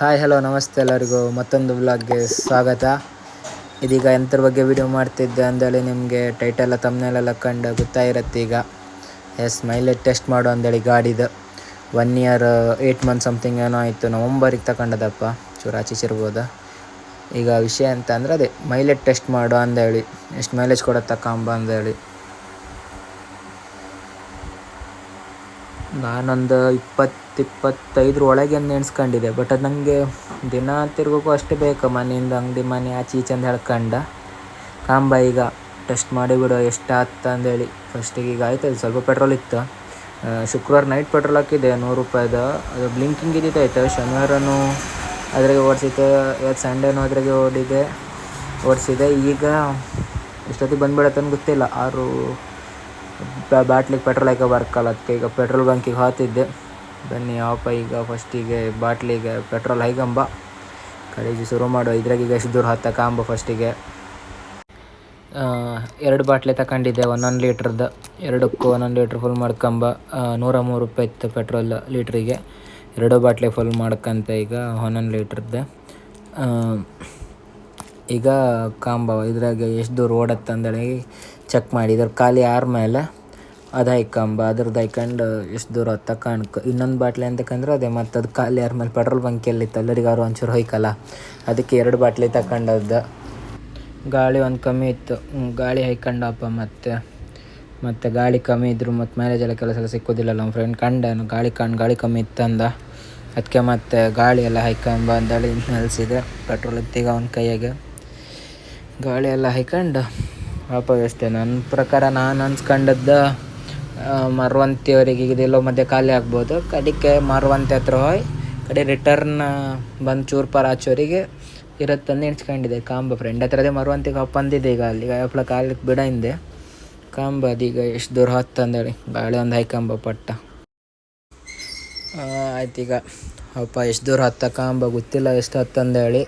Hi hello ನಮಸ್ತೆ ಎಲ್ಲರಿಗೂ. ಮತ್ತೊಂದು ಬ್ಲಾಗ್ಗೆ ಸ್ವಾಗತ. ಇದೀಗ ಎಂಥರ ಬಗ್ಗೆ ವಿಡಿಯೋ ಮಾಡ್ತಿದ್ದೆ ಅಂದೇಳಿ ನಿಮಗೆ ಟೈಟಲ್ ತಮ್ಮನೆಲ್ಲ ಕಂಡು ಗೊತ್ತಾಗಿರುತ್ತೆ ಈಗ. ಎಸ್ ಮೈಲೇಜ್ ಟೆಸ್ಟ್ ಮಾಡು ಅಂದೇಳಿ ಗಾಡಿದು. One year eight month something ಏನೋ ಆಯಿತು ನವಂಬರಿಗೆ ತಗೊಂಡದಪ್ಪ ಚೂರು ಆಚಿಸಿರ್ಬೋದು ಈಗ ವಿಷಯ ಅಂತ ಅದೇ ಮೈಲೇಜ್ ಟೆಸ್ಟ್ ಮಾಡು ಅಂದೇಳಿ. ಎಷ್ಟು ಮೈಲೇಜ್ ಕೊಡೋ ತಕ್ಕಂಬ ಅಂದೇಳಿ. ನಾನೊಂದು ಇಪ್ಪತ್ತು ಇಪ್ಪತ್ತೈದರ ಒಳಗೆ ನೆನೆಸ್ಕೊಂಡಿದ್ದೆ ಬಟ್ ಅದು ನನಗೆ ದಿನ ತಿರ್ಗೋಕ್ಕೂ ಅಷ್ಟು ಬೇಕು, ಮನೆಯಿಂದ ಅಂಗಡಿ ಮನೆ ಆಚೆ ಈಚೆ ಅಂತ ಹೇಳ್ಕೊಂಡ. ಕಾಂಬ ಈಗ ಟೆಸ್ಟ್ ಮಾಡಿಬಿಡು ಎಷ್ಟು ಆತ ಅಂದೇಳಿ. ಫಸ್ಟಿಗೆ ಈಗ ಆಯ್ತು, ಸ್ವಲ್ಪ ಪೆಟ್ರೋಲ್ ಇತ್ತು. ಶುಕ್ರವಾರ ನೈಟ್ ಪೆಟ್ರೋಲ್ ಹಾಕಿದ್ದೆ, ನೂರು ರೂಪಾಯಿದು. ಅದು ಬ್ಲಿಂಕಿಂಗ್ ಇದ್ದಿದ್ದಾಯ್ತು ಶನಿವಾರನು ಅದ್ರಾಗೆ ಓಡಿಸಿತ್ತು, ಇವತ್ತು ಸಂಡೇನೂ ಅದ್ರಾಗೆ ಓಡಿದೆ, ಓಡಿಸಿದೆ. ಈಗ ಎಷ್ಟೊತ್ತಿಗೆ ಅಂತ ಗೊತ್ತಿಲ್ಲ, ಆರು ಬಾಟ್ಲಿಗೆ ಪೆಟ್ರೋಲ್ ಹಾಕೋ ಬರ್ಕಲ್ಲ. ಅದಕ್ಕೆ ಈಗ ಪೆಟ್ರೋಲ್ ಬಂಕಿಗೆ ಹಾತಿದ್ದೆ ಬನ್ನಿ, ಆಪ ಈಗ ಫಸ್ಟಿಗೆ ಬಾಟ್ಲಿಗೆ ಪೆಟ್ರೋಲ್ ಹೈಗಂಬ. ಕಡೆಗೆ ಶುರು ಮಾಡು ಇದ್ರಾಗ ಈಗ ಎಷ್ಟು ದೂರ ಹತ್ತಕಾಂಬ ಫಸ್ಟಿಗೆ ಎರಡು ಬಾಟ್ಲಿ ತಗೊಂಡಿದ್ದೆ ಒಂದೊಂದು ಲೀಟ್ರದ್ದು ಎರಡಕ್ಕೂ ಒಂದೊಂದು ಲೀಟ್ರ್ ಫುಲ್ ಮಾಡ್ಕೊಂಬ. ನೂರ ಮೂರು ರೂಪಾಯಿ ಇತ್ತು ಪೆಟ್ರೋಲ್ ಲೀಟ್ರಿಗೆ. ಎರಡು ಬಾಟ್ಲಿ ಫುಲ್ ಮಾಡ್ಕೊಂತ ಈಗ ಒಂದೊಂದು ಲೀಟ್ರದ್ದು ಈಗ ಕಾಂಬ ಇದ್ರಾಗ ಎಷ್ಟು ದೂರ ಓಡತ್ತೆ ಅಂದೇಳಿ ಚೆಕ್ ಮಾಡಿ ಇದ್ರ ಖಾಲಿ ಆರ್ಮೇಲೆ ಅದು ಹಾಯ್ಕೊಂಬ ಅದ್ರದ್ದು ಹಾಯ್ಕೊಂಡು ಎಷ್ಟು ದೂರ ಹೊತ್ತ ಕಾಣ್ಕ, ಇನ್ನೊಂದು ಬಾಟ್ಲಿ ಅಂತಕಂದ್ರೆ ಅದೇ ಮತ್ತು ಅದು ಖಾಲಿ ಆದ್ಮೇಲೆ ಪೆಟ್ರೋಲ್ ಬಂಕ್ ಎಲ್ಲಿತ್ತು ಎಲ್ಲರಿಗಾರು ಒಂಚೂರು ಹೊಯ್ಕಲ್ಲ. ಅದಕ್ಕೆ ಎರಡು ಬಾಟ್ಲಿ ತಗೊಂಡದ್ದು ಗಾಳಿ ಒಂದು ಕಮ್ಮಿ ಇತ್ತು. ಗಾಳಿ ಹಾಯ್ಕೊಂಡಪ್ಪ ಮತ್ತೆ, ಮತ್ತು ಗಾಳಿ ಕಮ್ಮಿ ಇದ್ರು, ಮತ್ತು ಮ್ಯಾರೇಜ್ ಎಲ್ಲ ಕೆಲಸ ಎಲ್ಲ ಸಿಕ್ಕೋದಿಲ್ಲ ನಮ್ಮ ಫ್ರೆಂಡ್ ಕಂಡನು. ಗಾಳಿ ಕಂಡು ಗಾಳಿ ಕಮ್ಮಿ ಇತ್ತಂದ. ಅದಕ್ಕೆ ಮತ್ತು ಗಾಳಿ ಎಲ್ಲ ಹಾಯ್ಕೊಂಬ ಅಂದೇಳಿ ನೆಲೆಸಿದೆ. ಪೆಟ್ರೋಲ್ ಇತ್ತೀಗ ಅವನ ಕೈಯಾಗೆ. ಗಾಳಿ ಎಲ್ಲ ಹಾಯ್ಕೊಂಡು ಅಷ್ಟೇ. ನನ್ನ ಪ್ರಕಾರ ನಾನು ಅನ್ಸ್ಕೊಂಡದ್ದು ಮರವಂತಿಯವರಿಗೆ ಇದೆಲ್ಲೋ ಮಧ್ಯೆ ಖಾಲಿ ಆಗ್ಬೋದು. ಕಡಿಕೆ ಮರವಂತಿ ಹತ್ರ ಹೋಯ್, ಕಡೆ ರಿಟರ್ನ್ ಬಂದು ಚೂರು ಪಾರ್ ಆಚೋರಿಗೆ ಇರತ್ತಂದು ಎಣಿಸ್ಕೊಂಡಿದೆ ಕಾಂಬ ಫ್ರೆಂಡ್ ಹತ್ರದೇ ಮರವಂತಿಗೆ ಅಪ್ಪಂದಿದೆ ಈಗ ಅಲ್ಲಿ. ಅಪ್ಪಳ ಕಾಲಕ್ಕೆ ಬಿಡ ಹಿಂದೆ. ಕಾಂಬ ಅದೀಗ ಎಷ್ಟು ದೂರ ಹತ್ತಂದೇಳಿ ಗಾಳಿ ಒಂದು ಕಾಂಬ ಪಟ್ಟ. ಆಯ್ತು ಈಗ. ಅಪ್ಪ ಎಷ್ಟು ದೂರ ಹತ್ತ ಕಾಂಬ ಗೊತ್ತಿಲ್ಲ ಎಷ್ಟು ಹತ್ತಂದೇಳಿ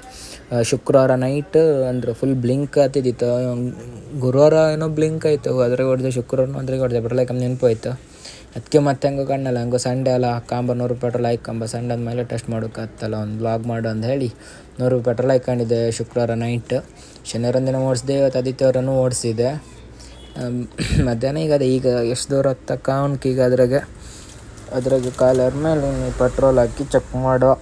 ಶುಕ್ರವಾರ ನೈಟ್ ಅಂದ್ರೆ ಫುಲ್ ಬ್ಲಿಂಕ್ ಹತ್ತಿದ್ದಿತ್ತು ಗುರುವಾರ ಏನೋ ಬ್ಲಿಂಕ್ ಆಯಿತು ಅದ್ರಾಗ ಹೊಡೆದೆ, ಶುಕ್ರವಾರ ಅದ್ರಾಗ ಹೊಡೆದೆ ಪೆಟ್ರೋಲ್ ಹಾಕಿ ನೆನಪು ಆಯ್ತು. ಅದಕ್ಕೆ ಮತ್ತೆ ಹಂಗೆ ಕಣ್ಣಲ್ಲ ಹಂಗೆ ಸಂಡೆ ಅಲ್ಲ ಕಾಂಬ ನೂರು ಪೆಟ್ರೋಲ್ ಹಾಕಂಬ ಸಂಡೆ ಅಂದಮೇಲೆ ಟೆಸ್ಟ್ ಮಾಡೋಕ್ಕಾಗ್ತಲ್ಲ ಒಂದು ಬ್ಲಾಗ್ ಮಾಡು ಅಂತ ಹೇಳಿ ನೂರು ಪೆಟ್ರೋಲ್ ಹಾಕೊಂಡಿದ್ದೆ ಶುಕ್ರವಾರ ನೈಟ್ ಶನಿವಾರ ದಿನ ಓಡಿಸಿದೆ, ಇವತ್ತು ಆದಿತ್ಯವಾರನೂ ಓಡಿಸಿದೆ. ಮಧ್ಯಾಹ್ನ ಈಗ ಅದೇ, ಈಗ ಎಷ್ಟು ದೂರ ಹತ್ತಕ್ಕ ಈಗ ಅದ್ರಾಗೆ ಅದ್ರಾಗೆ ಕಾಲರ್ ಮೇಲೆ ಪೆಟ್ರೋಲ್ ಹಾಕಿ ಚೆಕ್ ಮಾಡೋ.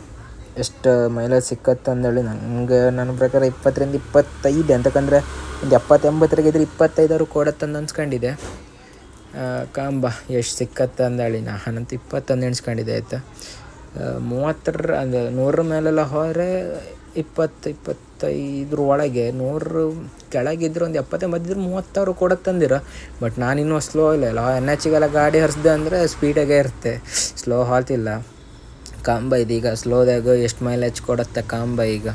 ಎಷ್ಟು ಮೈಲೇಜ್ ಸಿಕ್ಕತ್ತೆ ಅಂದೇಳಿ ನನಗೆ ನನ್ನ ಪ್ರಕಾರ ಇಪ್ಪತ್ತರಿಂದ ಇಪ್ಪತ್ತೈದು ಅಂತಕಂದ್ರೆ ಒಂದು ಎಪ್ಪತ್ತು ಇದ್ರೆ ಇಪ್ಪತ್ತೈದಾರು ಕೊಡತ್ತಂದು ಅನ್ಸ್ಕೊಂಡಿದ್ದೆ ಕಾಂಬ, ಎಷ್ಟು ಸಿಕ್ಕತ್ತೆ ಅಂದೇಳಿ ನಾನಂತೂ ಇಪ್ಪತ್ತೊಂದು ಎಣ್ಸ್ಕೊಂಡಿದ್ದೆ ಆಯ್ತಾ. ಮೂವತ್ತರ, ಅಂದರೆ ನೂರರ ಮೇಲೆಲ್ಲ ಹೋದರೆ ಇಪ್ಪತ್ತು, ಇಪ್ಪತ್ತೈದರ ಒಳಗೆ ನೂರು ಕೆಳಗಿದ್ರು ಒಂದು ಎಪ್ಪತ್ತೆಂಬತ್ತಿದ್ರು ಮೂವತ್ತಾರು ಕೊಡತ್ತಂದಿರ ಬಟ್ ನಾನಿನ್ನೂ ಸ್ಲೋ ಇಲ್ಲ. ಇಲ್ಲ ಎನ್ ಎಚ್ಗೆಲ್ಲ ಗಾಡಿ ಹರಿಸ್ದೆ ಅಂದರೆ ಸ್ಪೀಡಾಗೇ ಇರುತ್ತೆ. ಸ್ಲೋ ಹಾಲ್ತಿಲ್ಲ ಕಾಂಬ ಇದೀಗ. ಸ್ಲೋದಾಗ ಎಷ್ಟು ಮೈಲೇಜ್ ಕೊಡುತ್ತೆ ಕಾಂಬ ಈಗ?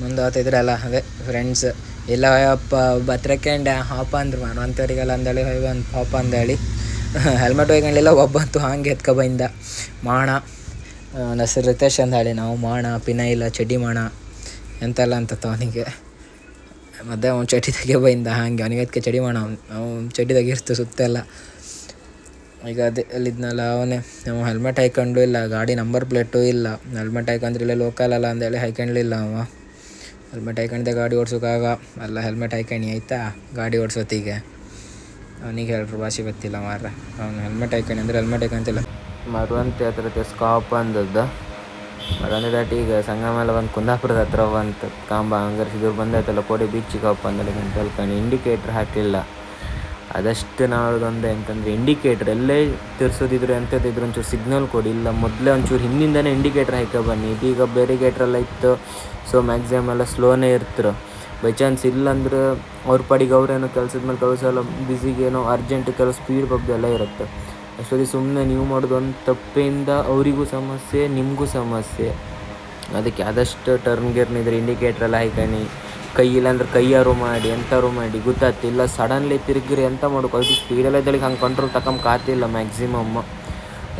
ಮುಂದೆ ಹೋಗ್ತಿದ್ರಲ್ಲ ಅದೇ ಫ್ರೆಂಡ್ಸ್ ಇಲ್ಲ, ಅಪ್ಪ ಬತ್ರಕ್ಕೆಂಡೆ ಹಾಪ ಅಂದ್ರು ಮಾನು ಅಂಥವ್ರಿಗೆಲ್ಲ ಅಂದೇಳಿ ಹೊಯ್ ಒಂದು ಪಾಪ ಅಂದೇಳಿ. ಹೆಲ್ಮೆಟ್ ಒಯ್ಕೊಂಡಿಲ್ಲ ಒಬ್ಬಂತೂ ಹಾಗೆ ಎತ್ಕೊ ಬಂದ. ಮಾಣ ಹೆಸರು ರಿತೇಶ್ ಹೇಳಿ ನಾವು ಮಾಣ ಪಿನೈಲ ಚಡ್ಡಿ ಮಾಣ. ಎಂತೆಲ್ಲ ಅಂತ ಅವನಿಗೆ. ಮತ್ತೆ ಅವ್ನು ಚಡ್ಡಿದಾಗೆ ಬೈಂದ, ಹಾಗೆ, ಅವನಿಗೆ ಅದಕ್ಕೆ ಚಡಿ ಮಾಣ. ಅವ್ನು ಅವ್ನು ತೆಗೆ ಇರ್ತು ಸುತ್ತೆಲ್ಲ. ಈಗ ಅದೇ ಅಲ್ಲಿದ್ನಲ್ಲ ಅವನೇ. ನಾವು ಹೆಲ್ಮೆಟ್ ಹಾಯ್ಕೊಂಡು ಇಲ್ಲ, ಗಾಡಿ ನಂಬರ್ ಪ್ಲೇಟು ಇಲ್ಲ. ಹೆಲ್ಮೆಟ್ ಹಾಯ್ಕೊಂಡ್ರಿಲ್ಲ ಲೋಕಲ್ ಅಲ್ಲ ಅಂದೇಳಿ ಹಾಯ್ಕೊಂಡ್ಲಿಲ್ಲ ಅವ. ಹೆಲ್ಮೆಟ್ ಹಾಯ್ಕೊಂಡಿದ್ದೆ ಗಾಡಿ ಓಡ್ಸೋಕ್ಕಾಗ ಅಲ್ಲ ಹೆಲ್ಮೆಟ್ ಹಾಯ್ಕೊಂಡು ಆಯ್ತಾ? ಗಾಡಿ ಓಡಿಸೋತಿಗೆ ಅವನಿಗೆ ಹೇಳ್ರು ಭಾಷೆ ಗೊತ್ತಿಲ್ಲ ಮಾರ್ರೆ. ಅವನು ಹೆಲ್ಮೆಟ್ ಹಾಯ್ಕೊಂಡು ಅಂದರೆ ಹೆಲ್ಮೆಟ್ ಹಾಯ್ಕೊಂತಿಲ್ಲ. ಮರುವಂತೆ ಹತ್ರ ಸ್ಕಾಪ್ ಅಂದದ್ದು ಮರಂದ್ರೆ ದಾಟಿ ಈಗ ಸಂಗಮೇಲೆ ಬಂದು ಕುಂದಾಪುರದ ಹತ್ರ ಬಂತು ಕಾಂಬ ಹಂಗಾರೆ ಸಿದ್ರು ಬಂದಾಯ್ತಲ್ಲ, ಕೋಡಿ ಬೀಚಿಗೆ ಹೋಪ್ ಅಂದ್ರೆ ಇಂಡಿಕೇಟ್ರ್ ಹಾಕಲಿಲ್ಲ ಅದಷ್ಟು ನಾವೊಂದು ಎಂತಂದ್ರೆ ಇಂಡಿಕೇಟ್ರ್ ಎಲ್ಲೇ ತಿರ್ಸೋದಿದ್ರೆ ಎಂಥದ್ದಿದ್ರು ಒಂಚೂರು ಸಿಗ್ನಲ್ ಕೊಡಿ. ಇಲ್ಲ, ಮೊದಲೇ ಒಂಚೂರು ಹಿಂದಿಂದನೇ ಇಂಡಿಕೇಟ್ರ್ ಹಾಕೋ ಬನ್ನಿ. ಇದೀಗ ಬೇರೆ ಗೇಟ್ರೆಲ್ಲ ಇತ್ತು. ಸೊ ಮ್ಯಾಕ್ಸಿಮಮ್ ಎಲ್ಲ ಸ್ಲೋನೇ ಇರ್ತರು. ಬೈ ಚಾನ್ಸ್ ಇಲ್ಲಾಂದ್ರೆ ಅವ್ರ ಪಾಡಿಗೆ ಅವ್ರೇನೋ ಕೆಲಸದ ಮೇಲೆ ಕೆಲಸ ಎಲ್ಲ ಅರ್ಜೆಂಟ್ ಕೆಲವು ಸ್ಪೀಡ್ ಬಗ್ಗೆ ಎಲ್ಲ ಇರುತ್ತೆ. ಅಷ್ಟೊತ್ತಿಗೆ ಸುಮ್ಮನೆ ನೀವು ಮಾಡೋದು ಒಂದು ತಪ್ಪಿಂದ ಅವರಿಗೂ ಸಮಸ್ಯೆ, ನಿಮಗೂ ಸಮಸ್ಯೆ. ಅದಕ್ಕೆ ಆದಷ್ಟು ಟರ್ನ್ ಗೇರ್ನಿದ್ರೆ ಇಂಡಿಕೇಟ್ರೆಲ್ಲ ಹಾಕಣಿ ಕೈ ಇಲ್ಲಾಂದ್ರೆ ಕೈಯಾರು ಮಾಡಿ, ಎಂತಾರು ಮಾಡಿ ಗೊತ್ತಾಗ್ತಿಲ್ಲ ಸಡನ್ಲಿ ತಿರುಗಿರಿ ಎಂತ ಮಾಡಬೇಕು ಅದು ಸ್ಪೀಡೆಲ್ಲ ಇದ್ದಳಿಗೆ ಹಂಗೆ ಕಂಟ್ರೋಲ್ ತಗೊಂಬಕಾತಿಲ್ಲ ಮ್ಯಾಕ್ಸಿಮಮ್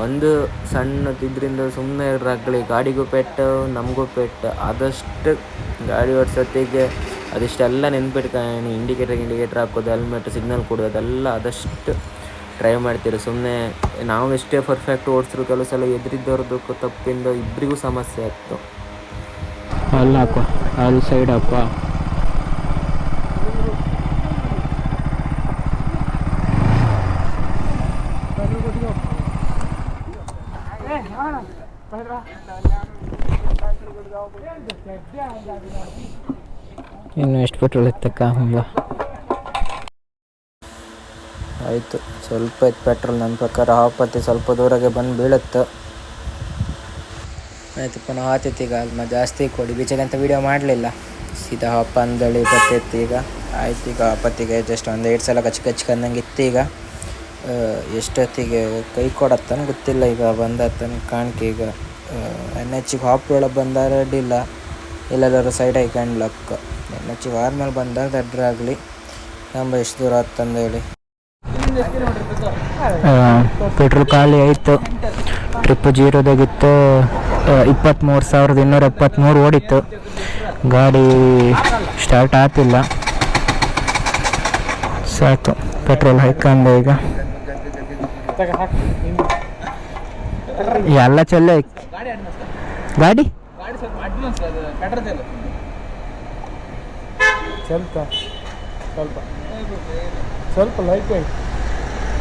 ಒಂದು ಸಣ್ಣದಿದ್ರಿಂದ ಸುಮ್ಮನೆ ಇರಾಗಲಿ ಗಾಡಿಗೂ ಪೆಟ್ಟು, ನಮಗೂ ಪೆಟ್ಟು. ಆದಷ್ಟು ಗಾಡಿ ಓಡಿಸೋತ್ತಿಗೆ ಅದಿಷ್ಟೆಲ್ಲ ನೆನ್ಪಿಟ್ಕೊಂಡು ಇಂಡಿಕೇಟರ್ ಇಂಡಿಕೇಟರ್ ಹಾಕೋದು ಹೆಲ್ಮೆಟ್ ಸಿಗ್ನಲ್ ಕೊಡೋದು, ಅದೆಲ್ಲ ಆದಷ್ಟು ಟ್ರೈ ಮಾಡ್ತೀರಿ. ಸುಮ್ಮನೆ ನಾವು ಎಷ್ಟೇ ಪರ್ಫೆಕ್ಟ್ ಓಡಿಸಿದ್ರು ಕೆಲವು ಸಲ ಎದುರಿದ್ದವ್ರದ್ದು ತಪ್ಪಿಂದ ಇಬ್ಬರಿಗೂ ಸಮಸ್ಯೆ ಆಗ್ತು. ಅಲ್ಲಿ ಹಾಕೋ ಅಲ್ಲಿ ಸೈಡ್ ಹಾಕುವ ಇನ್ನು ಎಷ್ಟು ಪೆಟ್ರೋಲ್ ಇತ್ತಕ್ಕ ಹಂಗ? ಆಯಿತು, ಸ್ವಲ್ಪ ಇತ್ತು ಪೆಟ್ರೋಲ್ ನನ್ನ ಪ್ರಕಾರ ಆಪತ್ತಿ ಸ್ವಲ್ಪ ದೂರಗೆ ಬಂದು ಬೀಳುತ್ತೆ. ಆಯ್ತು ಪುನಃ ಆತಿತ್ತು ಈಗ ಅಲ್ಮ ಜಾಸ್ತಿ ಕೊಡಿ ಅಂತ ವೀಡಿಯೋ ಮಾಡಲಿಲ್ಲ. ಸೀದಾ ಹಾಪ ಅಂದಳಿ ಬತ್ತಿತ್ತು ಈಗ. ಆಯ್ತು, ಈಗ ಆಪತ್ತಿಗೆ ಜಸ್ಟ್ ಒಂದು ಎರಡು ಸಲ ಕಚ್ಚಿ ಕಚ್ಚಿ ಕಂದಂಗೆ ಇತ್ತು ಈಗ. ಎಷ್ಟೊತ್ತಿಗೆ ಕೈ ಕೊಡತ್ತನ ಗೊತ್ತಿಲ್ಲ, ಈಗ ಬಂದತ್ತನ ಕಾಣ್ಕೆ ಈಗ. ಎನ್ ಎಚ್ಗೆ ಹಾಪ್ ಒಳಗೆ ಬಂದಾರ ಅಡ್ಡಿಲ್ಲ ಎಲ್ಲರೂ ಸೈಡ್ ಹಾಕೊಂಡ್ಲಕ್ಕ ಎನ್ ಎಚ್ಗೆ ಆದ್ಮೇಲೆ ಬಂದಾಗ ದಡ್ರಾಗಲಿ ನಮ್ಮ ಎಷ್ಟು ದೂರ ಹೇಳಿ. ಪೆಟ್ರೋಲ್ ಖಾಲಿ ಆಯಿತು. ಟ್ರಿಪ್ ಜೀರೋದಾಗಿತ್ತು ಇಪ್ಪತ್ತ್ಮೂರು ಸಾವಿರದ ಇನ್ನೂರ ಎಪ್ಪತ್ತ್ಮೂರು ಓಡಿತ್ತು. ಗಾಡಿ ಸ್ಟಾರ್ಟ್ ಆಗ್ತಿಲ್ಲ ಸಾಕು ಪೆಟ್ರೋಲ್ ಹಾಕೊಂಡು ಈಗ. ಎಲ್ಲ ಚಲ್ಲ ಗಾಡಿ ಸ್ವಲ್ಪ ಸ್ವಲ್ಪ ಸ್ವಲ್ಪ. ಲೈಟ್ ವೈಟ್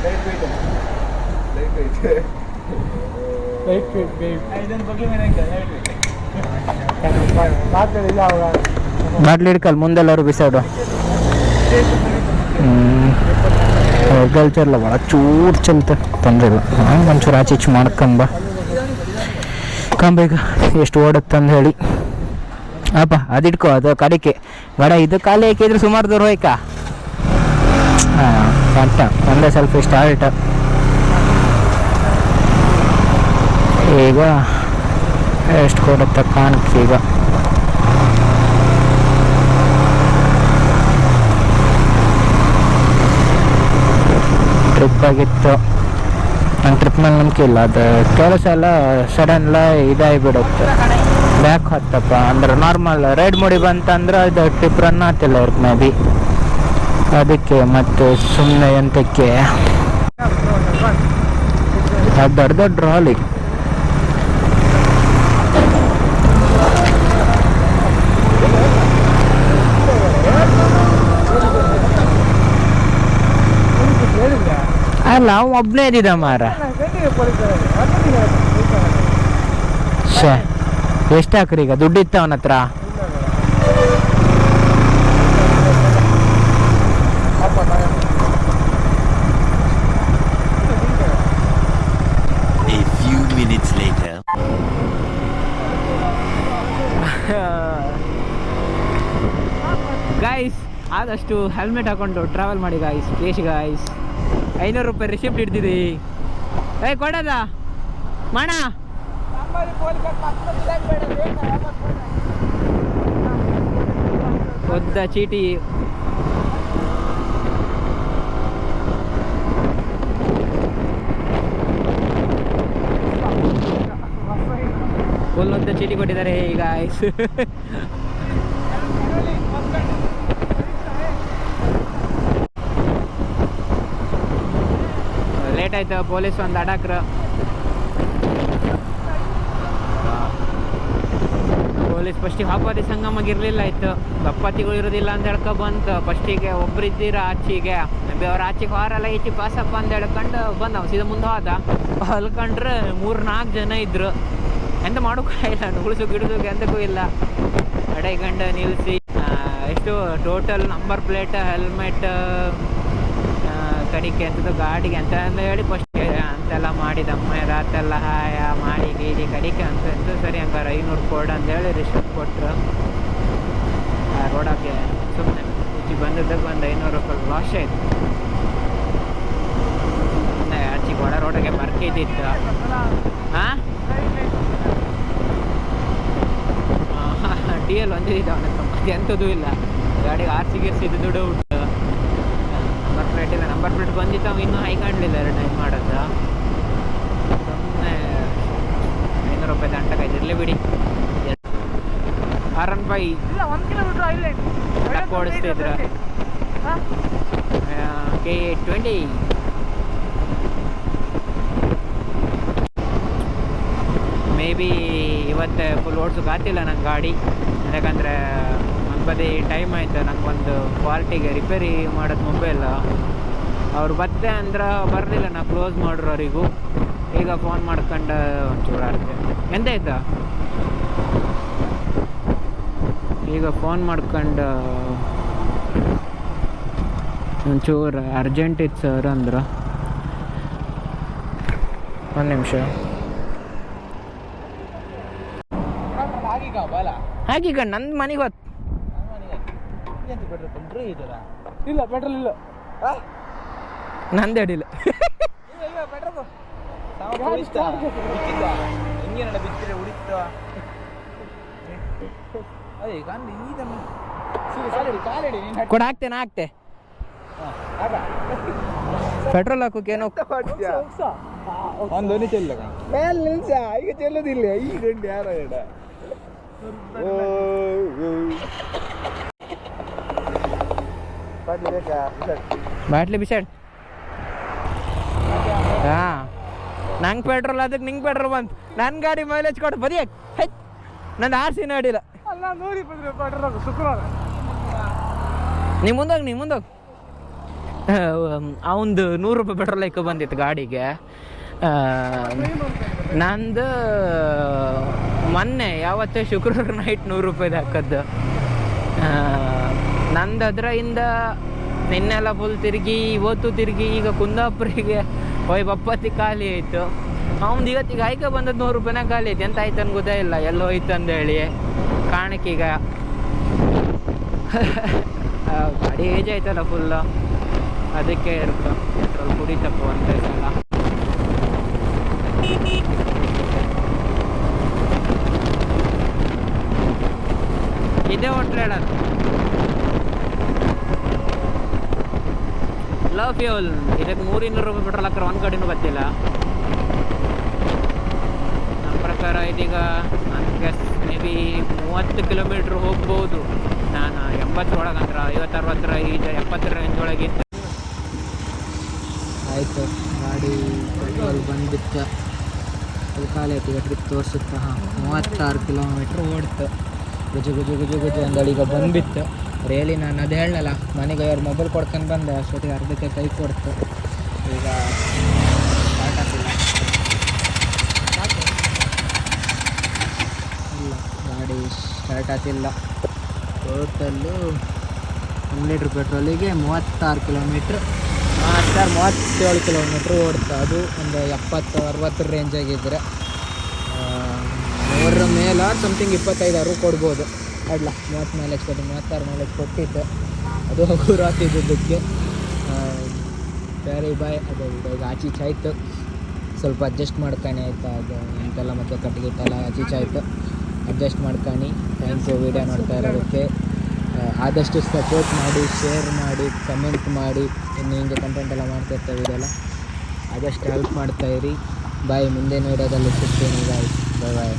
ಲೈಟ್ ವೈಟ್ ಮಾತಾಡಿ ಅವಾಗ. ಬಾಟ್ಲಿ ಹಿಡ್ಕಲ್ ಮುಂದೆಲ್ಲರೂ ಬಿಸಾಡು. ಅಗ್ರಿಕಲ್ಚರ್ಲ ಭಾಳ ಚೂರು ಚಲ್ತ ತೊಂದರೆ ಇಲ್ಲ ಹಂಗೆ ಒಂಚೂರು ಆಚೆ ಈಚೆ ಮಾಡ್ಕೊಂಬ ಕಂಬ ಎಷ್ಟು ಅಂತ ಹೇಳಿ. ಅಪ್ಪ ಅದಿಟ್ಕೋ ಅದು ಕಡಿಕೆ. ಗಡ ಇದು ಖಾಲಿ ಹಾಕಿದ್ರೆ ಸುಮಾರು ದೂರ ಹೋಯ್ಕ? ಹಾಂ ಒಂದೇ ಸ್ವಲ್ಪ ಸ್ಟಾರ್ಟ್ ಈಗ ಎಷ್ಟು ಕೊಡುತ್ತೆ ಕಾಣಕ್ಕೆ ಈಗ. ಟ್ರಿಪ್ ಆಗಿತ್ತು. ನನ್ನ ಟ್ರಿಪ್ ಮೇಲೆ ನಂಬಿಕೆ ಇಲ್ಲ. ಅದು ಕೆಲಸ ಎಲ್ಲ ಸಡನ್ಲಾಗಿ ಇದಾಗಿ ಬಿಡುತ್ತೆ ಬ್ಯಾಕ್ ಹತ್ತಪ್ಪ ಅಂದ್ರೆ ನಾರ್ಮಲ್ ರೈಡ್ ಮುಡಿ ಬಂತಂದ್ರೆ ಅದು ಟ್ರಿಪ್ ರನ್ ಆಗ್ತಿಲ್ಲ ಅವ್ರಿಗೆ ಮೇ ಬಿ ಅದಕ್ಕೆ ಮತ್ತೆ ಸುಮ್ಮನೆ ಎಂತಕ್ಕೆ? ದೊಡ್ಡ ದೊಡ್ಡ ರಾಲಿ ಅಲ್ಲ ಅವ ಒಬ್ಬನೇ ಇದ್ದಿದ್ದ ಮಾರ. ಶೇ ಎಷ್ಟು ಹಾಕ್ರಿ ಈಗ? ದುಡ್ಡು ಇತ್ತ ಅವನ ಹತ್ರ? A few minutes ಗಾಯ್ಸ್ ಆದಷ್ಟು ಹೆಲ್ಮೆಟ್ ಹಾಕೊಂಡು ಟ್ರಾವೆಲ್ ಮಾಡಿ ಗಾಯ್ಸ್ ಕೇಶ್ ಗಾಯ್ಸ್ ಐನೂರು ರೂಪಾಯಿ ರಿಸಿಪ್ಟ್ ಇಡ್ತಿದ್ದೀ ಏ ಕೊಡದ? ಮಾಣ ಒದ್ದ ಚೀಟಿ. ಫುಲ್ ಒಂದ ಚೀಟಿ ಕೊಟ್ಟಿದ್ದಾರೆ ಈಗ ಗಾಯ್ಸ್ ಲೇಟ್ ಆಯ್ತು, ಪೊಲೀಸ್ ಒಂದು ಅಡಾಕ್ರ ಪೊಲೀಸ್ ಫಸ್ಟಿಗೆ ಹಾಪತಿ ಸಂಗಮಗೆ ಇರಲಿಲ್ಲ ಆಯ್ತು. ದಪ್ಪತಿಗಳು ಇರೋದಿಲ್ಲ ಅಂತ ಹೇಳ್ಕೊ ಬಂತು. ಫಸ್ಟಿಗೆ ಒಬ್ರು ಇದ್ದೀರ ಆಚೆಗೆ. ಅವ್ರ ಆಚೆಗೆ ಹೊರಲ್ಲ ಈಚೆ ಪಾಸಪ್ಪ ಅಂತ ಹೇಳ್ಕೊಂಡು ಬಂದ ಅವ ಸೀದಾ ಮುಂದೆ ಹೋದ. ಅಲ್ಕೊಂಡ್ರೆ ಮೂರು ನಾಲ್ಕು ಜನ ಇದ್ರು. ಎಂತ ಮಾಡೋಕ್ಕಾಗಿಲ್ಲ ಉಳಿಸು ಗಿಡದು ಎಂತಕ್ಕೂ ಇಲ್ಲ. ಗಂಡ ನಿಲ್ಲಿಸಿ ಎಷ್ಟು ಟೋಟಲ್ ನಂಬರ್ ಪ್ಲೇಟ್ ಹೆಲ್ಮೆಟ್ ಕಡಿಕೆ ಅಂತದ್ದು, ಗಾಡಿಗೆ ಅಂತ ಹೇಳಿ ಫಸ್ಟ್ ಅಂತೆಲ್ಲ ಮಾಡಿದಮ್ಮ ರಾತೆಲ್ಲ ಹಾಯ ಮಾಡಿ, ಗೀಡಿ, ಕಡಿಕೆ ಅಂತ ಅಂತ ಸರಿ ಹಂಗಾರೆ ಐನೂರು ಕೊಡು ಅಂತೇಳಿ ರಿಸಿಪ್ಟ್ ಕೊಟ್ಟರು ರೋಡಕ್ಕೆ ಸುಮ್ಮನೆ ಈಚೆ ಬಂದಿದ್ದಕ್ಕೆ ಒಂದು ಐನೂರು ರೂಪಾಯಿ ಲಾಸ್ ಆಯ್ತು ಆಚೆಗೆ ಒಳ ರೋಡಗೆ ಬರ್ಕಿದ್ದಿತ್ತು ಹಾಂ ಡಿ ಎಲ್ ಒಂದಿದ್ದ ಅವನ ಎಂಥದ್ದು ಇಲ್ಲ. ಗಾಡಿಗೆ ಆರ್ ಸಿ ಗಿರ್ಸಿದ್ದು ದುಡ್ಡು ಪ್ಲೇಟಿಂದ ನಂಬರ್ ಪ್ಲೇಟ್ ಬಂದಿತ್ತು ಅವ ಇನ್ನೂ ಕಾಣಲಿಲ್ಲ ಎರಡು ಟೈಮ್ ಮಾಡೋದು. ಸುಮ್ಮನೆ ಐನೂರು ರೂಪಾಯಿ ದಂಟ ಇರಲಿ ಬಿಡಿ. ಆರ್ ಆರನ್ ಬಾಯಿ ಓಡಿಸ್ತಿದ್ರ ಕೆ ಟ್ವೆಂಟಿ. ಮೇ ಬಿ ಇವತ್ತು ಫುಲ್ ಓಡಿಸೋಕೆ ಆಗ್ತಿಲ್ಲ ನಂಗೆ ಗಾಡಿ. ಯಾಕಂದರೆ ಬದಿ ಟೈಮ್ ಆಯಿತು. ನನಗೊಂದು ಕ್ವಾಲಿಟಿಗೆ ರಿಪೇರಿ ಮಾಡೋದು ಮೊಬೈಲ್ ಅವ್ರು ಬತ್ತೆ ಅಂದ್ರೆ ಬರಲಿಲ್ಲ ನಾ ಕ್ಲೋಸ್ ಮಾಡ್ರವರಿಗೂ ಈಗ ಫೋನ್ ಮಾಡ್ಕೊಂಡು ಒಂಚೂರು ಅರ್ಜೆ ಎಂತ ಆಯ್ತಾ? ಈಗ ಫೋನ್ ಮಾಡ್ಕೊಂಡು ಒಂಚೂರು ಅರ್ಜೆಂಟ್ ಇತ್ತು ಸರ್ ಅಂದ್ರೆ. ಒಂದು ನಿಮಿಷ. ಹಾಗೀಗ ನಂದು ಮನೆಗೆ ಹೊತ್ತು ಇಲ್ಲ ಪೆಟ್ರೋಲ್ ಇಲ್ಲ. ನಂದು ಅಡಿಲ್ಲ ಕೊಡ ಹಾಕ್ತೇನೆ ಹಾಕ್ತೆ. ಪೆಟ್ರೋಲ್ ಹಾಕೋಕೇನೋ ಒಂದು ಚೆಲ್ಲ ಮೇಲೆ ನಿಲ್ಸ ಈಗ ಚೆಲ್ಲೋದಿಲ್ಲ. ಈ ಗಂಟೆ ಯಾರ ಗಂಡ ಬಾಟ್ಲಿ ಬಿಸಾಡ್. ಹಾಂ ನಂಗೆ ಪೆಟ್ರೋಲ್ ಅದಕ್ಕೆ ನಿಂಗೆ ಪೆಟ್ರೋಲ್ ಬಂತು. ನನ್ನ ಗಾಡಿ ಮೈಲೇಜ್ ಕೊಡು ಬರೀ. ಹೆಚ್ಚು ನಂದು ಆರ್ ಸಿ ಅಡಿಲ್ಲ ಅಲ್ಲ ನೂರ ಇಪ್ಪತ್ತು ರೂಪಾಯಿ ಪೆಟ್ರೋಲ್ ಶುಕ್ರವಾರ. ನೀ ಮುಂದೋಗಿ ಅವಂದು ನೂರು ರೂಪಾಯಿ ಪೆಟ್ರೋಲ್ ಇಕ್ಕ ಬಂದಿತ್ತು ಗಾಡಿಗೆ. ನಂದು ಮೊನ್ನೆ ಯಾವತ್ತೇ ಶುಕ್ರವಾರ ನೈಟ್ ನೂರು ರೂಪಾಯಿದು ಹಾಕದ್ದು. ನಂದು ನಂದು ಅದರಿಂದ ನಿನ್ನೆಲ್ಲ ಫುಲ್ ತಿರುಗಿ ಇವತ್ತು ತಿರುಗಿ ಈಗ ಕುಂದಾಪುರಿಗೆ ಹೋಯ್ ಬಪ್ಪತ್ತಿ ಖಾಲಿ ಆಯಿತು. ಅವ್ನು ಇವತ್ತಿಗೆ ಆಯ್ಕೆ ಬಂದದ್ದು ನೂರು ರೂಪಾಯಿನ ಖಾಲಿ ಆಯ್ತು. ಎಂತ ಆಯ್ತು ಅಂತ ಗೊತ್ತೇ ಇಲ್ಲ. ಎಲ್ಲ ಹೋಯ್ತು ಅಂತ ಕಾರಣಕ್ಕೀಗ ಆ, ಗಾಡಿ ಏಜ್ ಆಯ್ತಲ್ಲ ಫುಲ್ಲು ಅದಕ್ಕೆ ಇರುತ್ತೆ. ಪೆಟ್ರೋಲ್ ಕುಡಿತಪ್ಪು ಅಂತ ಸಲ ಇದೇ ಹೋಟ್ಲ್ ಹೇಳೋದು. ಲವ್ ಫ್ಯೂಲ್ ಇದಕ್ಕೆ ಮೂರಿನ್ನೂರು ರೂಪಾಯಿ ಪೆಟ್ರೋಲ್ ಹಾಕ್ರೆ ಒಂದು ಕಡೆನೂ ಗೊತ್ತಿಲ್ಲ. ನಮ್ಮ ಪ್ರಕಾರ ಇದೀಗ ನನಗೆ ಮೇ ಬಿ ಮೂವತ್ತು ಕಿಲೋಮೀಟ್ರ್ ಹೋಗ್ಬೋದು. ನಾನು ಎಂಬತ್ತರೊಳಗೆ ಅಂದ್ರೆ ಐವತ್ತು ಅರವತ್ತರ ಈಗ ಎಪ್ಪತ್ತರ ಒಳಗಿತ್ತು ಆಯಿತು, ಗಾಡಿ ಪೆಟ್ರೋಲ್ ಬಂದಿತ್ತು ಅದು ಖಾಲಿ ಆಯ್ತು, ಈಗ ಟ್ರಿಪ್ ತೋರಿಸುತ್ತಾ. ಹಾಂ ಮೂವತ್ತಾರು ಕಿಲೋಮೀಟ್ರ್ ಓಡ್ತು. ಗುಜು ಗುಜು ಗುಜು ಗುಜು ಅಂದಳೀಗ ಬಂದ್ಬಿತ್ತು. ರಿಯಲಿ ನಾನು ಅದು ಹೇಳಲ್ಲ, ಮನೆಗೆ ಅವ್ರು ಮೊಬೈಲ್ ಕೊಡ್ಕೊಂಡು ಬಂದೆ ಅಷ್ಟೊತ್ತಿಗೆ ಅರ್ಧಕ್ಕೆ ಕೈ ಕೊಡ್ತು. ಈಗ ಸ್ಟಾರ್ಟ್ ಆಗಿಲ್ಲ ಇಲ್ಲ, ಗಾಡಿ ಸ್ಟಾರ್ಟ್ ಆಗ್ತಿಲ್ಲ ಟೋಟಲ್ಲು ಒಂದು ಲೀಟ್ರ್ ಪೆಟ್ರೋಲಿಗೆ ಮೂವತ್ತಾರು ಕಿಲೋಮೀಟ್ರ್. ಮೂವತ್ತಾರು ಮೂವತ್ತೇಳು ಕಿಲೋಮೀಟ್ರ್ ಓಡ್ತು ಅದು, ಒಂದು ಎಪ್ಪತ್ತು ಅರವತ್ತರ ರೇಂಜಾಗಿದ್ದರೆ ಮೂರರ ಮೇಲೆ ಸಮಥಿಂಗ್ ಇಪ್ಪತ್ತೈದಾರು ಕೊಡ್ಬೋದು. ಅಡ್ಲ ಮೂವತ್ತು ಮೈಲೇಜ್ ಕೊಟ್ಟು ಮೂವತ್ತಾರು ಮೈಲೇಜ್ ಕೊಟ್ಟಿತ್ತು ಅದು ಹಗುರ ಆಗ್ತಿದ್ದಕ್ಕೆ ಬೇರೆ ಬಾಯ್ ಅದು ಈಗ ಆಚೀಚೆ ಆಯಿತು. ಸ್ವಲ್ಪ ಅಡ್ಜಸ್ಟ್ ಮಾಡ್ಕೊಂಡು ಆಯಿತಾ? ಅದು ಇಂಥೆಲ್ಲ ಮತ್ತೆ ಕಟ್ಟಿಗಿಟ್ಟೆಲ್ಲ ಆಚೀಚೆ ಆಯಿತು. ಅಡ್ಜಸ್ಟ್ ಮಾಡ್ಕೊಂಡು ಥ್ಯಾಂಕ್ಸ್ ವೀಡಿಯೋ ನೋಡ್ತಾ ಇರೋದಕ್ಕೆ. ಆದಷ್ಟು ಸಪೋರ್ಟ್ ಮಾಡಿ ಶೇರ್ ಮಾಡಿ ಕಮೆಂಟ್ ಮಾಡಿ. ಇನ್ನು ಹಿಂಗೆ ಕಂಟೆಂಟ್ ಎಲ್ಲ ಮಾಡ್ತಾಯಿರ್ತಾರೆ ಇದೆಲ್ಲ ಆದಷ್ಟು ಹೆಲ್ಪ್ ಮಾಡ್ತಾಯಿರಿ ಬಾಯ್ ಮುಂದೆ ನೋಡೋದಲ್ಲಿ ಸಿಗ್ತೀನಿ. ಬಾಯ್ ಬಾಯ್ ಬಾಯ್